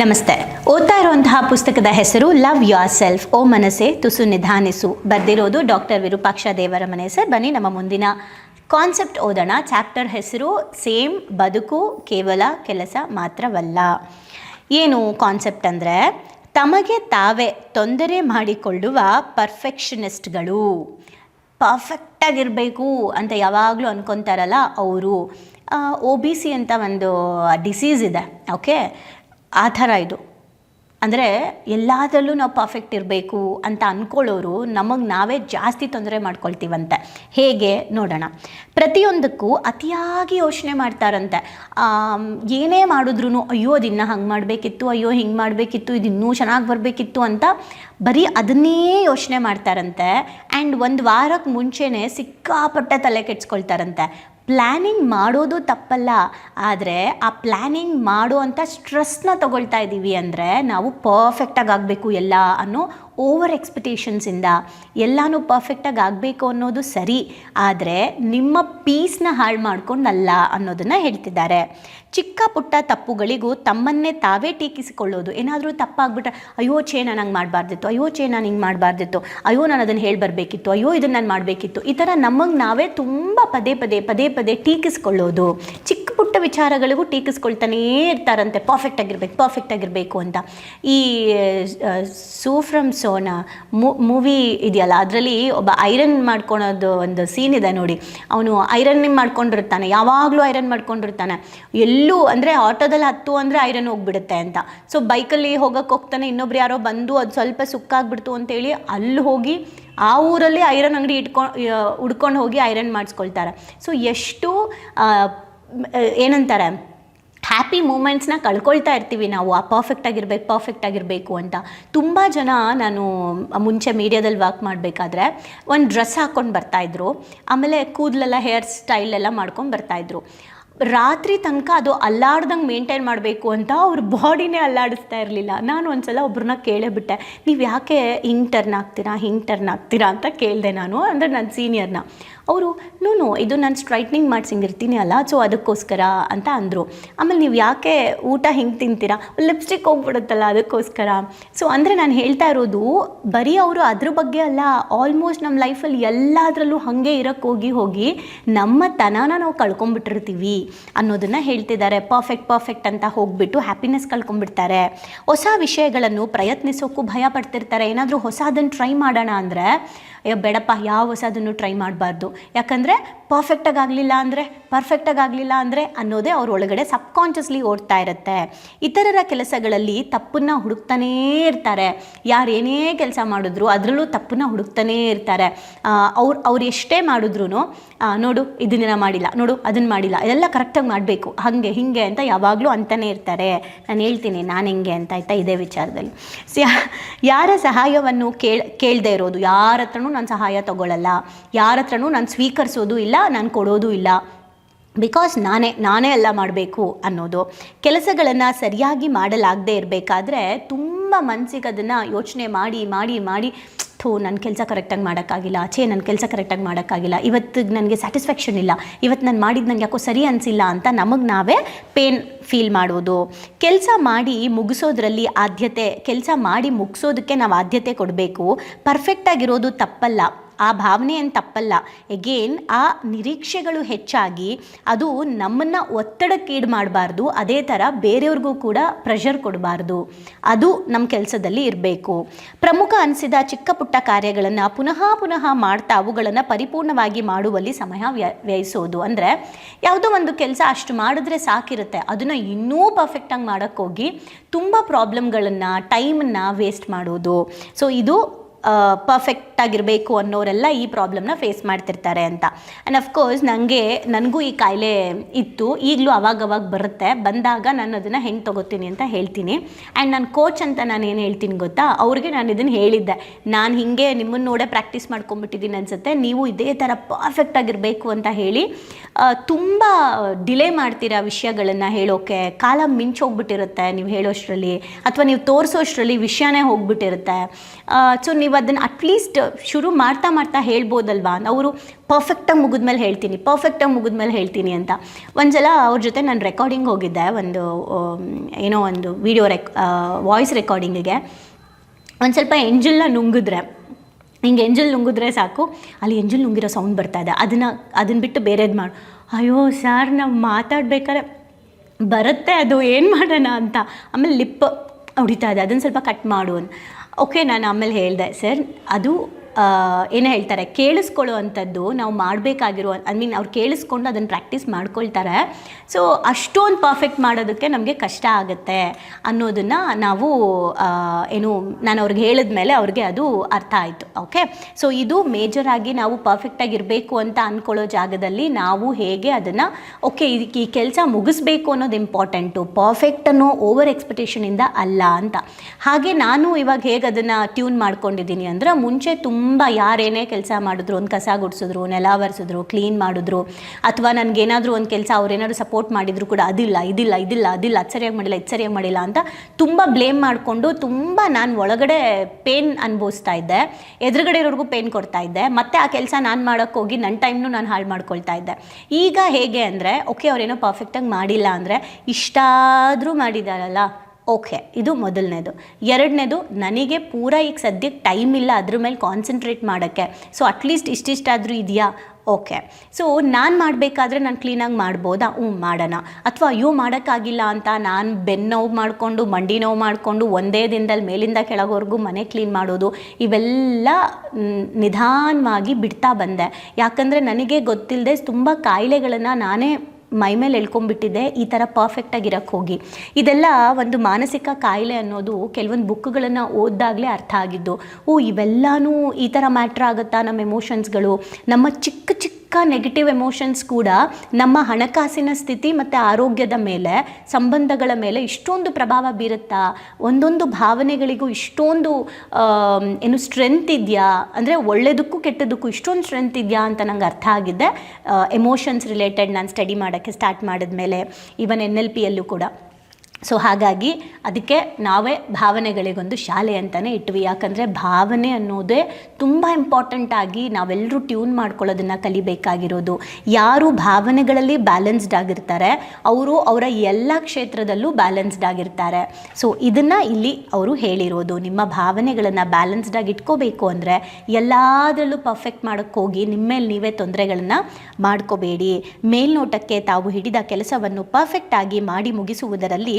ನಮಸ್ತೆ. ಓದ್ತಾ ಇರುವಂತಹ ಪುಸ್ತಕದ ಹೆಸರು ಲವ್ ಯೋರ್ ಸೆಲ್ಫ್ ಓ ಮನಸೆ ತುಸು ನಿಧಾನಿಸು. ಬರೆದಿರೋದು ಡಾಕ್ಟರ್ ವಿರೂಪಾಕ್ಷ ದೇವರ ಮನೆ. ಸರ್, ಬನ್ನಿ ನಮ್ಮ ಮುಂದಿನ ಕಾನ್ಸೆಪ್ಟ್ ಓದೋಣ. ಚಾಪ್ಟರ್ ಹೆಸರು, ಸೇಮ್, ಬದುಕು, ಕೇವಲ, ಕೆಲಸ ಮಾತ್ರವಲ್ಲ. ಏನು ಕಾನ್ಸೆಪ್ಟ್ ಅಂದರೆ, ತಮಗೆ ತಾವೇ ತೊಂದರೆ ಮಾಡಿಕೊಳ್ಳುವ ಪರ್ಫೆಕ್ಷನಿಸ್ಟ್ಗಳು. ಪರ್ಫೆಕ್ಟಾಗಿರಬೇಕು ಅಂತ ಯಾವಾಗಲೂ ಅನ್ಕೊತಾರಲ್ಲ ಅವರು. ಒ ಬಿ ಸಿ ಅಂತ ಒಂದು ಡಿಸೀಸ್ ಇದೆ, ಓಕೆ? ಆ ಥರ ಇದು. ಅಂದರೆ ಎಲ್ಲದರಲ್ಲೂ ನಾವು ಪರ್ಫೆಕ್ಟ್ ಇರಬೇಕು ಅಂತ ಅಂದ್ಕೊಳ್ಳೋರು ನಮಗೆ ನಾವೇ ಜಾಸ್ತಿ ತೊಂದರೆ ಮಾಡ್ಕೊಳ್ತೀವಂತೆ. ಹೇಗೆ? ನೋಡೋಣ. ಪ್ರತಿಯೊಂದಕ್ಕೂ ಅತಿಯಾಗಿ ಯೋಚನೆ ಮಾಡ್ತಾರಂತೆ. ಏನೇ ಮಾಡಿದ್ರು ಅಯ್ಯೋ ಅದಿನ್ನ ಹಂಗೆ ಮಾಡಬೇಕಿತ್ತು, ಅಯ್ಯೋ ಹಿಂಗೆ ಮಾಡಬೇಕಿತ್ತು, ಇದು ಇನ್ನೂ ಚೆನ್ನಾಗಿ ಬರಬೇಕಿತ್ತು ಅಂತ ಬರೀ ಅದನ್ನೇ ಯೋಚನೆ ಮಾಡ್ತಾರಂತೆ. ಆ್ಯಂಡ್ ಒಂದು ವಾರಕ್ಕೆ ಮುಂಚೆನೇ ಸಿಕ್ಕಾಪಟ್ಟೆ ತಲೆ ಕೆಡ್ಸ್ಕೊಳ್ತಾರಂತೆ. ಪ್ಲ್ಯಾನಿಂಗ್ ಮಾಡೋದು ತಪ್ಪಲ್ಲ, ಆದರೆ ಆ ಪ್ಲ್ಯಾನಿಂಗ್ ಮಾಡುವಂಥ ಸ್ಟ್ರೆಸ್ನ ತಗೊಳ್ತಾ ಇದ್ದೀವಿ ಅಂದರೆ ನಾವು ಪರ್ಫೆಕ್ಟಾಗಿ ಆಗಬೇಕು ಎಲ್ಲ ಅನ್ನೋ ಓವರ್ ಎಕ್ಸ್ಪೆಕ್ಟೇಷನ್ಸಿಂದ ಎಲ್ಲನೂ ಪರ್ಫೆಕ್ಟಾಗಿ ಆಗಬೇಕು ಅನ್ನೋದು ಸರಿ, ಆದರೆ ನಿಮ್ಮ ಪೀಸ್ನ ಹಾಳು ಮಾಡ್ಕೊಂಡಲ್ಲ ಅನ್ನೋದನ್ನು ಹೇಳ್ತಿದ್ದಾರೆ. ಚಿಕ್ಕ ಪುಟ್ಟ ತಪ್ಪುಗಳಿಗೂ ತಮ್ಮನ್ನೇ ತಾವೇ ಟೀಕಿಸಿಕೊಳ್ಳೋದು. ಏನಾದರೂ ತಪ್ಪಾಗ್ಬಿಟ್ರೆ, ಅಯ್ಯೋ ಚೇ ನಾನು ಹಂಗೆ ಮಾಡಬಾರ್ದಿತ್ತು. ಅಯ್ಯೋ ಚೇ ನಾನು ಹಿಂಗೆ ಮಾಡಬಾರ್ದಿತ್ತು. ಅಯ್ಯೋ, ನಾನು ಅದನ್ನು ಹೇಳಿ ಬರಬೇಕಿತ್ತು. ಅಯ್ಯೋ ಇದನ್ನು ನಾನು ಮಾಡಬೇಕಿತ್ತು. ಈ ಥರ ನಮಗೆ ನಾವೇ ತುಂಬ ಪದೇ ಪದೇ ಪದೇ ಪದೇ ಟೀಕಿಸ್ಕೊಳ್ಳೋದು. ಚಿಕ್ಕ ಪುಟ್ಟ ವಿಚಾರಗಳಿಗೂ ಟೀಕಿಸ್ಕೊಳ್ತಾನೇ ಇರ್ತಾರಂತೆ. ಪರ್ಫೆಕ್ಟ್ ಆಗಿರ್ಬೇಕು ಪರ್ಫೆಕ್ಟ್ ಆಗಿರಬೇಕು ಅಂತ. ಈ ಸೂ ಫ್ರಮ್ ಸೋನಾ ಮೂವಿ ಇದೆಯಲ್ಲ, ಅದರಲ್ಲಿ ಒಬ್ಬ ಐರನ್ ಮಾಡ್ಕೊಳೋದು ಒಂದು ಸೀನ್ ಇದೆ ನೋಡಿ. ಅವನು ಐರನ್ನಿಂಗ್ ಮಾಡ್ಕೊಂಡಿರ್ತಾನೆ, ಯಾವಾಗಲೂ ಐರನ್ ಮಾಡ್ಕೊಂಡಿರ್ತಾನೆ. ಎಲ್ಲೂ ಅಂದರೆ ಆಟೋದಲ್ಲಿ ಹತ್ತು ಅಂದರೆ ಐರನ್ ಹೋಗ್ಬಿಡುತ್ತೆ ಅಂತ. ಸೊ ಬೈಕಲ್ಲಿ ಹೋಗೋಕ್ಕೆ ಹೋಗ್ತಾನೆ, ಇನ್ನೊಬ್ರು ಯಾರೋ ಬಂದು ಅದು ಸ್ವಲ್ಪ ಸುಕ್ಕಾಗ್ಬಿಡ್ತು ಅಂತೇಳಿ ಅಲ್ಲಿ ಹೋಗಿ ಆ ಊರಲ್ಲಿ ಐರನ್ ಅಂಗಡಿ ಇಟ್ಕೊಂಡು ಹುಡ್ಕೊಂಡು ಹೋಗಿ ಐರನ್ ಮಾಡಿಸ್ಕೊಳ್ತಾರೆ. ಸೊ ಎಷ್ಟು ಏನಂತಾರೆ? ಹ್ಯಾಪಿ ಮೂಮೆಂಟ್ಸ್ನ ಕಳ್ಕೊಳ್ತಾ ಇರ್ತೀವಿ ನಾವು, ಆ ಪರ್ಫೆಕ್ಟ್ ಆಗಿರ್ಬೇಕು ಪರ್ಫೆಕ್ಟ್ ಆಗಿರಬೇಕು ಅಂತ. ತುಂಬ ಜನ ನಾನು ಮುಂಚೆ ಮೀಡಿಯಾದಲ್ಲಿ ವರ್ಕ್ ಮಾಡಬೇಕಾದ್ರೆ ಒಂದು ಡ್ರೆಸ್ ಹಾಕ್ಕೊಂಡು ಬರ್ತಾಯಿದ್ರು ಆಮೇಲೆ ಕೂದಲೆಲ್ಲ ಹೇರ್ ಸ್ಟೈಲ್ ಎಲ್ಲ ಮಾಡ್ಕೊಂಡು ಬರ್ತಾಯಿದ್ರು ರಾತ್ರಿ ತನಕ ಅದು ಅಲ್ಲಾಡ್ದಂಗೆ ಮೇಂಟೈನ್ ಮಾಡಬೇಕು ಅಂತ ಅವ್ರ ಬಾಡಿನೇ ಅಲ್ಲಾಡಿಸ್ತಾ ಇರಲಿಲ್ಲ. ನಾನು ಒಂದ್ಸಲ ಒಬ್ರನ್ನ ಕೇಳೇಬಿಟ್ಟೆ ನೀವು ಯಾಕೆ ಹಿಂಗೆ ಟರ್ನ್ ಆಗ್ತೀರಾ, ಹಿಂಗೆ ಟರ್ನ್ ಆಗ್ತೀರಾ? ಅಂತ ಕೇಳಿದೆ ನಾನು, ಅಂದರೆ ನನ್ನ ಸೀನಿಯರ್ನ ಅವರು ನೋ ನೋ ಇದು ನಾನು ಸ್ಟ್ರೈಟ್ನಿಂಗ್ ಮಾಡ್ಸಿಂಗಿರ್ತೀನಿ ಅಲ್ಲ ಸೊ ಅದಕ್ಕೋಸ್ಕರ, ಅಂತ ಅಂದರು. ಆಮೇಲೆ ನೀವು ಯಾಕೆ ಊಟ ಹಿಂಗೆ ತಿಂತೀರಾ? ಲಿಪ್ಸ್ಟಿಕ್ ಹೋಗ್ಬಿಡುತ್ತಲ್ಲ, ಅದಕ್ಕೋಸ್ಕರ. ಸೊ ಅಂದರೆ ನಾನು ಹೇಳ್ತಾ ಇರೋದು, ಬರೀ ಅವರು ಅದ್ರ ಬಗ್ಗೆ ಅಲ್ಲ ಆಲ್ಮೋಸ್ಟ್ ನಮ್ಮ ಲೈಫಲ್ಲಿ ಎಲ್ಲದರಲ್ಲೂ ಹಾಗೆ ಇರೋಕ್ಕೆ ಹೋಗಿ ಹೋಗಿ ನಮ್ಮ ತನನ ನಾವು ಕಳ್ಕೊಂಬಿಟ್ಟಿರ್ತೀವಿ ಅನ್ನೋದನ್ನು ಹೇಳ್ತಿದ್ದಾರೆ ಪರ್ಫೆಕ್ಟ್ ಪರ್ಫೆಕ್ಟ್ ಅಂತ ಹೋಗ್ಬಿಟ್ಟು ಹ್ಯಾಪಿನೆಸ್ ಕಳ್ಕೊಂಡ್ಬಿಡ್ತಾರೆ ಹೊಸ ವಿಷಯಗಳನ್ನು ಪ್ರಯತ್ನಿಸೋಕ್ಕೂ ಭಯ ಪಡ್ತಿರ್ತಾರೆ. ಏನಾದರೂ ಹೊಸದನ್ನು ಟ್ರೈ ಮಾಡೋಣ ಅಂದರೆ ಬೇಡಪ್ಪ, ಯಾವ ಹೊಸದನ್ನು ಟ್ರೈ ಮಾಡಬಾರ್ದು? ಯಾಕಂದರೆ ಪರ್ಫೆಕ್ಟಾಗಿ ಆಗಲಿಲ್ಲ ಅಂದರೆ ಪರ್ಫೆಕ್ಟಾಗಿ ಆಗಲಿಲ್ಲ ಅಂದರೆ ಅನ್ನೋದೇ ಅವ್ರ ಒಳಗಡೆ ಸಬ್ಕಾನ್ಷಿಯಸ್ಲಿ ಓಡ್ತಾ ಇರುತ್ತೆ. ಇತರರ ಕೆಲಸಗಳಲ್ಲಿ ತಪ್ಪನ್ನು ಹುಡುಕ್ತಾನೇ ಇರ್ತಾರೆ. ಯಾರು ಏನೇ ಕೆಲಸ ಮಾಡಿದ್ರು ಅದರಲ್ಲೂ ತಪ್ಪನ್ನ ಹುಡುಕ್ತಾನೇ ಇರ್ತಾರೆ. ಅವ್ರು ಅವ್ರು ಎಷ್ಟೇ ಮಾಡಿದ್ರು ನೋಡು ಇದನ್ನ ಮಾಡಿಲ್ಲ, ನೋಡು ಅದನ್ನು ಮಾಡಿಲ್ಲ, ಇದೆಲ್ಲ ಕರೆಕ್ಟಾಗಿ ಮಾಡಬೇಕು, ಹಾಗೆ, ಹೀಗೆ ಅಂತ ಯಾವಾಗಲೂ ಅಂತಾನೆ ಇರ್ತಾರೆ. ನಾನು ಹೇಳ್ತೀನಿ, ನಾನು ಹೆಂಗೆ ಅಂತ ಆಯ್ತಾ ಇದೇ ವಿಚಾರದಲ್ಲಿ. ಯಾರ ಸಹಾಯವನ್ನು ಕೇಳ, ಕೇಳದೆ ಇರೋದು, ಯಾರ ಹತ್ರನೂ ನಾನು ಸಹಾಯ ತಗೊಳ್ಳಲ್ಲ ಯಾರ ಹತ್ರನೂ ಸ್ವೀಕರಿಸೋದು ಇಲ್ಲ, ನಾನು ಕೊಡೋದು ಇಲ್ಲ. ಬಿಕಾಸ್ ನಾನೇ ನಾನೇ ಎಲ್ಲ ಮಾಡಬೇಕು ಅನ್ನೋದು. ಕೆಲಸಗಳನ್ನು ಸರಿಯಾಗಿ ಮಾಡಲಾಗದೇ ಇರಬೇಕಾದ್ರೆ ತುಂಬ ಮನಸ್ಸಿಗೆ ಅದನ್ನು ಯೋಚನೆ ಮಾಡಿ ಮಾಡಿ ಮಾಡಿ, ಥೂ ನನ್ನ ಕೆಲಸ ಕರೆಕ್ಟಾಗಿ ಮಾಡೋಕ್ಕಾಗಿಲ್ಲ, ಛೇ ನನ್ನ ಕೆಲಸ ಕರೆಕ್ಟಾಗಿ ಮಾಡೋಕ್ಕಾಗಿಲ್ಲ ಇವತ್ತು ನನಗೆ ಸ್ಯಾಟಿಸ್ಫ್ಯಾಕ್ಷನ್ ಇಲ್ಲ, ಇವತ್ತು ನಾನು ಮಾಡಿದ್ದು ನನಗೆ ಯಾಕೋ ಸರಿ ಅನಿಸಿಲ್ಲ ಅಂತ ನಮಗೆ ನಾವೇ ಪೇನ್ ಫೀಲ್ ಮಾಡೋದು. ಕೆಲಸ ಮಾಡಿ ಮುಗಿಸೋದ್ರಲ್ಲಿ ಆದ್ಯತೆ, ಕೆಲಸ ಮಾಡಿ ಮುಗಿಸೋದಕ್ಕೆ ನಾವು ಆದ್ಯತೆ ಕೊಡಬೇಕು. ಪರ್ಫೆಕ್ಟಾಗಿರೋದು ತಪ್ಪಲ್ಲ. ಆ ಭಾವನೆ ಏನು ತಪ್ಪಲ್ಲ. ಎಗೇನ್ ಆ ನಿರೀಕ್ಷೆಗಳು ಹೆಚ್ಚಾಗಿ ಅದು ನಮ್ಮನ್ನು ಒತ್ತಡಕ್ಕೀಡು ಮಾಡಬಾರ್ದು, ಅದೇ ಥರ ಬೇರೆಯವ್ರಿಗೂ ಕೂಡ ಪ್ರೆಷರ್ ಕೊಡಬಾರ್ದು. ಅದು ನಮ್ಮ ಕೆಲಸದಲ್ಲಿ ಇರಬೇಕು. ಪ್ರಮುಖ ಅನಿಸಿದ ಚಿಕ್ಕ ಪುಟ್ಟ ಕಾರ್ಯಗಳನ್ನು ಪುನಃ ಪುನಃ ಮಾಡ್ತಾ ಅವುಗಳನ್ನು ಪರಿಪೂರ್ಣವಾಗಿ ಮಾಡುವಲ್ಲಿ ಸಮಯ ವ್ಯ, ವ್ಯಯಿಸೋದು. ಅಂದರೆ ಯಾವುದೋ ಒಂದು ಕೆಲಸ ಅಷ್ಟು ಮಾಡಿದ್ರೆ ಸಾಕಿರುತ್ತೆ. ಅದನ್ನು ಇನ್ನೂ ಪರ್ಫೆಕ್ಟಾಗಿ ಮಾಡೋಕ್ಕೋಗಿ ತುಂಬ ಪ್ರಾಬ್ಲಮ್ಗಳನ್ನು ಟೈಮನ್ನು ವೇಸ್ಟ್ ಮಾಡೋದು. ಸೊ ಇದು ಪರ್ಫೆಕ್ಟ್ ಆಗಿರಬೇಕು ಅನ್ನೋರೆಲ್ಲ ಈ ಪ್ರಾಬ್ಲಮ್ನ ಫೇಸ್ ಮಾಡ್ತಿರ್ತಾರೆ ಅಂತ. ಆ್ಯಂಡ್ ಅಫ್ಕೋರ್ಸ್ ನನಗೆ ನನಗೂ ಈ ಕಾಯಿಲೆ ಇತ್ತು. ಈಗಲೂ ಅವಾಗವಾಗ ಬರುತ್ತೆ. ಬಂದಾಗ ನಾನು ಅದನ್ನು ಹೆಂಗೆ ತಗೋತೀನಿ ಅಂತ ಹೇಳ್ತೀನಿ. ಆ್ಯಂಡ್ ನನ್ನ ಕೋಚ್ ಅಂತ ನಾನು ಏನು ಹೇಳ್ತೀನಿ ಗೊತ್ತಾ? ಅವ್ರಿಗೆ ನಾನು ಇದನ್ನು ಹೇಳಿದ್ದೆ. ನಾನು ಹೀಗೆ ನಿಮ್ಮನ್ನು ನೋಡೇ ಪ್ರಾಕ್ಟೀಸ್ ಮಾಡ್ಕೊಂಬಿಟ್ಟಿದ್ದೀನಿ ಅನಿಸುತ್ತೆ. ನೀವು ಇದೇ ಥರ ಪರ್ಫೆಕ್ಟ್ ಆಗಿರಬೇಕು ಅಂತ ಹೇಳಿ ತುಂಬ ಡಿಲೇ ಮಾಡ್ತೀರಾ ವಿಷಯಗಳನ್ನು ಹೇಳೋಕ್ಕೆ ಕಾಲ ಮಿಂಚೋಗ್ಬಿಟ್ಟಿರುತ್ತೆ ನೀವು ಹೇಳೋಷ್ಟರಲ್ಲಿ. ಅಥವಾ ನೀವು ತೋರಿಸೋಷ್ಟರಲ್ಲಿ ವಿಷಯನೇ ಹೋಗ್ಬಿಟ್ಟಿರುತ್ತೆ. ಸೊ ನೀವು ನೀವು ಅದನ್ನು ಅಟ್ಲೀಸ್ಟ್ ಶುರು ಮಾಡ್ತಾ ಮಾಡ್ತಾ ಹೇಳ್ಬೋದಲ್ವಾ? ಅವರು ಪರ್ಫೆಕ್ಟಾಗಿ ಮುಗಿದ್ಮೇಲೆ ಹೇಳ್ತೀನಿ ಪರ್ಫೆಕ್ಟಾಗಿ ಮುಗಿದ್ಮೇಲೆ ಹೇಳ್ತೀನಿ ಅಂತ. ಒಂದ್ಸಲ ಅವ್ರ ಜೊತೆ ನಾನು ರೆಕಾರ್ಡಿಂಗ್ ಹೋಗಿದ್ದೆ, ಒಂದು ಏನೋ ಒಂದು ವಿಡಿಯೋ ರೆಕ್ ವಾಯ್ಸ್ ರೆಕಾರ್ಡಿಂಗಿಗೆ ಒಂದು ಸ್ವಲ್ಪ ಎಂಜಲ್ನ ನುಂಗಿದ್ರೆ, ಹಿಂಗೆ ಎಂಜಲ್ ನುಂಗಿದ್ರೆ ಸಾಕು, ಅಲ್ಲಿ ಎಂಜಲ್ ನುಂಗಿರೋ ಸೌಂಡ್ ಬರ್ತಾ ಇದೆ. ಅದನ್ನು ಅದನ್ನು ಬಿಟ್ಟು ಬೇರೆದು ಮಾಡು, ಅಯ್ಯೋ ಸರ್ ನಾವು ಮಾತಾಡ್ಬೇಕಾದ್ರೆ ಬರುತ್ತೆ ಅದು, ಏನು ಮಾಡೋಣ ಅಂತ. ಆಮೇಲೆ ಲಿಪ್ ಹೊಡಿತಾ ಇದೆ ಅದನ್ನು ಸ್ವಲ್ಪ ಕಟ್ ಮಾಡು ಓಕೆ ನಾನು ಆಮೇಲೆ ಹೇಳಿದೆ ಸರ್ ಅದು ಏನು ಹೇಳ್ತಾರೆ, ಕೇಳಿಸ್ಕೊಳ್ಳುವಂಥದ್ದು ನಾವು ಮಾಡಬೇಕಾಗಿರೋ ಐ ಮೀನ್ ಅವ್ರು ಕೇಳಿಸ್ಕೊಂಡು ಅದನ್ನು ಪ್ರಾಕ್ಟೀಸ್ ಮಾಡ್ಕೊಳ್ತಾರೆ. ಸೊ ಅಷ್ಟೊಂದು ಪರ್ಫೆಕ್ಟ್ ಮಾಡೋದಕ್ಕೆ ನಮಗೆ ಕಷ್ಟ ಆಗುತ್ತೆ ಅನ್ನೋದನ್ನು ನಾವು ಏನು, ನಾನು ಅವ್ರಿಗೆ ಹೇಳಿದ ಮೇಲೆ ಅವ್ರಿಗೆ ಅದು ಅರ್ಥ ಆಯಿತು ಓಕೆ ಸೊ ಇದು ಮೇಜರ್ ಆಗಿ ನಾವು ಪರ್ಫೆಕ್ಟಾಗಿರಬೇಕು ಅಂತ ಅಂದ್ಕೊಳ್ಳೋ ಜಾಗದಲ್ಲಿ ನಾವು ಹೇಗೆ ಅದನ್ನು ಓಕೆ ಇದಕ್ಕೆ ಈ ಕೆಲಸ ಮುಗಿಸ್ಬೇಕು ಅನ್ನೋದು ಇಂಪಾರ್ಟೆಂಟು ಪರ್ಫೆಕ್ಟ್ ಅನ್ನೋ ಓವರ್ ಎಕ್ಸ್ಪೆಕ್ಟೇಷನಿಂದ ಅಲ್ಲ ಅಂತ. ಹಾಗೆ ನಾನು ಇವಾಗ ಹೇಗೆ ಅದನ್ನು ಟ್ಯೂನ್ ಮಾಡ್ಕೊಂಡಿದ್ದೀನಿ ಅಂದರೆ, ಮುಂಚೆ ತುಂಬ ಯಾರೇನೇ ಕೆಲಸ ಮಾಡಿದ್ರು, ಒಂದು ಕಸ ಗುಡಿಸಿದ್ರು, ನೆಲ ಒರೆಸಿದ್ರು ಕ್ಲೀನ್ ಮಾಡಿದ್ರು, ಅಥವಾ ನನಗೇನಾದರೂ ಒಂದು ಕೆಲಸ ಅವ್ರೇನಾದ್ರು ಸಪೋರ್ಟ್ ಮಾಡಿದ್ರು ಕೂಡ ಅದಿಲ್ಲ, ಇದಿಲ್ಲ ಇದಿಲ್ಲ, ಅದಿಲ್ಲ, ಅದು ಸರಿಯಾಗಿ ಮಾಡಿಲ್ಲ, ಇದು ಮಾಡಿಲ್ಲ ಅಂತ ತುಂಬ ಬ್ಲೇಮ್ ಮಾಡಿಕೊಂಡು ತುಂಬ ನಾನು ಒಳಗಡೆ ಪೇನ್ ಅನುಭವಿಸ್ತಾ ಇದ್ದೆ. ಎದುರುಗಡೆ ಇರೋರಿಗೂ ಪೇನ್ ಕೊಡ್ತಾ ಇದ್ದೆ. ಮತ್ತೆ ಆ ಕೆಲಸ ನಾನು ಮಾಡೋಕ್ಕೆ ಹೋಗಿ ನನ್ನ ಟೈಮ್ನು ನಾನು ಹಾಳು ಮಾಡ್ಕೊಳ್ತಾ ಇದ್ದೆ. ಈಗ ಹೇಗೆ ಅಂದರೆ ಓಕೆ ಅವರೇನೋ ಪರ್ಫೆಕ್ಟಾಗಿ ಮಾಡಿಲ್ಲ ಅಂದರೆ ಇಷ್ಟಾದರೂ ಮಾಡಿದಾರಲ್ಲ. ಓಕೆ, ಇದು ಮೊದಲನೇದು. ಎರಡನೇದು, ನನಗೆ ಪೂರ ಈಗ ಸದ್ಯಕ್ಕೆ ಟೈಮ್ ಇಲ್ಲ ಅದ್ರ ಮೇಲೆ ಕಾನ್ಸಂಟ್ರೇಟ್ ಮಾಡೋಕ್ಕೆ. ಸೊ ಅಟ್ಲೀಸ್ಟ್ ಇಷ್ಟಿಷ್ಟಾದರೂ ಇದೆಯಾ? ಓಕೆ. ಸೊ ನಾನು ಮಾಡಬೇಕಾದ್ರೆ ನಾನು ಕ್ಲೀನಾಗಿ ಮಾಡ್ಬೋದಾ? ಹ್ಞೂ, ಮಾಡೋಣ. ಅಥವಾ ಅಯ್ಯೋ, ಮಾಡೋಕ್ಕಾಗಿಲ್ಲ ಅಂತ ನಾನು ಬೆನ್ನು ನೋವು ಮಾಡಿಕೊಂಡು, ಮಂಡಿ ನೋವು ಮಾಡಿಕೊಂಡು, ಒಂದೇ ದಿನದಲ್ಲಿ ಮೇಲಿಂದ ಕೆಳಗೋರ್ಗೂ ಮನೆ ಕ್ಲೀನ್ ಮಾಡೋದು, ಇವೆಲ್ಲ ನಿಧಾನವಾಗಿ ಬಿಡ್ತಾ ಬಂದೆ. ಯಾಕಂದರೆ ನನಗೆ ಗೊತ್ತಿಲ್ಲದೆ ತುಂಬ ಕಾಯಿಲೆಗಳನ್ನು ನಾನೇ ಮೈ ಮೇಲೆ ಎಳ್ಕೊಂಡ್ಬಿಟ್ಟಿದೆ, ಈ ಥರ ಪರ್ಫೆಕ್ಟಾಗಿರೋಕ್ಕೆ ಹೋಗಿ. ಇದೆಲ್ಲ ಒಂದು ಮಾನಸಿಕ ಕಾಯಿಲೆ ಅನ್ನೋದು ಕೆಲವೊಂದು ಬುಕ್ಗಳನ್ನು ಓದ್ದಾಗಲೇ ಅರ್ಥ ಆಗಿದ್ದು, ಓ, ಇವೆಲ್ಲನೂ ಈ ಥರ ಮ್ಯಾಟ್ರ್ ಆಗುತ್ತಾ ನಮ್ಮ ಎಮೋಷನ್ಸ್ಗಳು ನಮ್ಮ ಚಿಕ್ಕ ಚಿಕ್ಕ ನೆಗೆಟಿವ್ ಎಮೋಷನ್ಸ್ ಕೂಡ ನಮ್ಮ ಹಣಕಾಸಿನ ಸ್ಥಿತಿ ಮತ್ತು ಆರೋಗ್ಯದ ಮೇಲೆ, ಸಂಬಂಧಗಳ ಮೇಲೆ ಇಷ್ಟೊಂದು ಪ್ರಭಾವ ಬೀರುತ್ತಾ? ಒಂದೊಂದು ಭಾವನೆಗಳಿಗೂ ಇಷ್ಟೊಂದು ಏನು ಸ್ಟ್ರೆಂತ್ ಇದೆಯಾ? ಅಂದರೆ ಒಳ್ಳೆಯದಕ್ಕೂ ಕೆಟ್ಟದಕ್ಕೂ ಇಷ್ಟೊಂದು ಸ್ಟ್ರೆಂತ್ ಇದೆಯಾ ಅಂತ ನಂಗೆ ಅರ್ಥ ಆಗಿದೆ. ಎಮೋಷನ್ಸ್ ರಿಲೇಟೆಡ್ ನಾನು ಸ್ಟಡಿ ಮಾಡೋಕ್ಕೆ ಸ್ಟಾರ್ಟ್ ಮಾಡಿದ್ಮೇಲೆ ಈವನ್ ಎನ್ ಎಲ್ ಪಿಯಲ್ಲೂ ಕೂಡ. ಸೊ ಹಾಗಾಗಿ ಅದಕ್ಕೆ ನಾವೇ ಭಾವನೆಗಳಿಗೊಂದು ಶಾಲೆ ಅಂತಲೇ ಇಟ್ವಿ. ಯಾಕಂದರೆ ಭಾವನೆ ಅನ್ನೋದೇ ತುಂಬ ಇಂಪಾರ್ಟೆಂಟ್ ಆಗಿ ನಾವೆಲ್ಲರೂ ಟ್ಯೂನ್ ಮಾಡ್ಕೊಳ್ಳೋದನ್ನು ಕಲಿಬೇಕಾಗಿರೋದು. ಯಾರು ಭಾವನೆಗಳಲ್ಲಿ ಬ್ಯಾಲೆನ್ಸ್ಡ್ ಆಗಿರ್ತಾರೆ, ಅವರು ಅವರ ಎಲ್ಲ ಕ್ಷೇತ್ರದಲ್ಲೂ ಬ್ಯಾಲೆನ್ಸ್ಡ್ ಆಗಿರ್ತಾರೆ. ಸೊ ಇದನ್ನು ಇಲ್ಲಿ ಅವರು ಹೇಳಿರೋದು. ನಿಮ್ಮ ಭಾವನೆಗಳನ್ನು ಬ್ಯಾಲೆನ್ಸ್ಡ್ ಆಗಿ ಇಟ್ಕೋಬೇಕು ಅಂದರೆ ಎಲ್ಲದರಲ್ಲೂ ಪರ್ಫೆಕ್ಟ್ ಮಾಡೋಕ್ಕೆ ಹೋಗಿ ನಿಮ್ಮೇಲೆ ನೀವೇ ತೊಂದರೆಗಳನ್ನು ಮಾಡ್ಕೋಬೇಡಿ. ಮೇಲ್ನೋಟಕ್ಕೆ ತಾವು ಹಿಡಿದ ಕೆಲಸವನ್ನು ಪರ್ಫೆಕ್ಟ್ ಆಗಿ ಮಾಡಿ ಮುಗಿಸುವುದರಲ್ಲಿ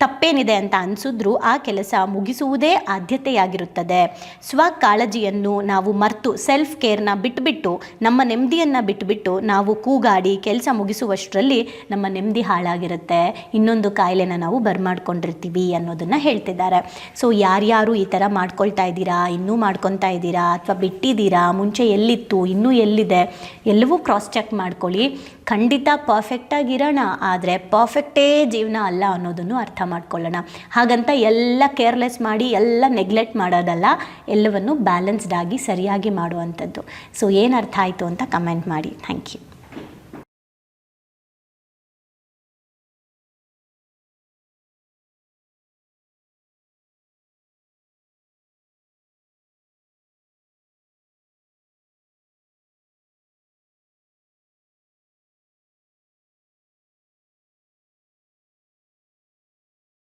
ತಪ್ಪೇನಿದೆ ಅಂತ ಅನಿಸಿದ್ರು ಆ ಕೆಲಸ ಮುಗಿಸುವುದೇ ಆದ್ಯತೆಯಾಗಿರುತ್ತದೆ. ಸ್ವಕಾಳಜಿಯನ್ನು ನಾವು ಮರ್ತು ಸೆಲ್ಫ್ ಕೇರ್ನ ಬಿಟ್ಬಿಟ್ಟು, ನಮ್ಮ ನೆಮ್ಮದಿಯನ್ನು ಬಿಟ್ಟುಬಿಟ್ಟು ನಾವು ಕೂಗಾಡಿ ಕೆಲಸ ಮುಗಿಸುವಷ್ಟರಲ್ಲಿ ನಮ್ಮ ನೆಮ್ಮದಿ ಹಾಳಾಗಿರುತ್ತೆ. ಇನ್ನೊಂದು ಕಾಯಿಲೆನ ನಾವು ಬರ್ಮಾಡ್ಕೊಂಡಿರ್ತೀವಿ ಅನ್ನೋದನ್ನು ಹೇಳ್ತಿದ್ದಾರೆ. ಸೊ ಯಾರ್ಯಾರು ಈ ಥರ ಮಾಡ್ಕೊಳ್ತಾ ಇದ್ದೀರಾ, ಇನ್ನೂ ಮಾಡ್ಕೊತಾ ಇದ್ದೀರಾ, ಅಥವಾ ಬಿಟ್ಟಿದ್ದೀರಾ, ಮುಂಚೆ ಎಲ್ಲಿತ್ತು, ಇನ್ನೂ ಎಲ್ಲಿದೆ, ಎಲ್ಲವೂ ಕ್ರಾಸ್ ಚೆಕ್ ಮಾಡ್ಕೊಳ್ಳಿ. ಖಂಡಿತ ಪರ್ಫೆಕ್ಟಾಗಿರೋಣ ಆದರೆ ಪರ್ಫೆಕ್ಟೇ ಜೀವನ ಅಲ್ಲ ಅನ್ನೋದನ್ನು ಅರ್ಥ ಮಾಡ್ಕೊಳ್ಳೋಣ. ಹಾಗಂತ ಎಲ್ಲ ಕೇರ್ಲೆಸ್ ಮಾಡಿ, ಎಲ್ಲ ನೆಗ್ಲೆಕ್ಟ್ ಮಾಡೋದಲ್ಲ, ಎಲ್ಲವನ್ನು ಬ್ಯಾಲೆನ್ಸ್ಡ್ ಆಗಿ ಸರಿಯಾಗಿ ಮಾಡುವಂಥದ್ದು. ಸೊ ಏನು ಅರ್ಥ ಆಯಿತು ಅಂತ ಕಮೆಂಟ್ ಮಾಡಿ. Thank you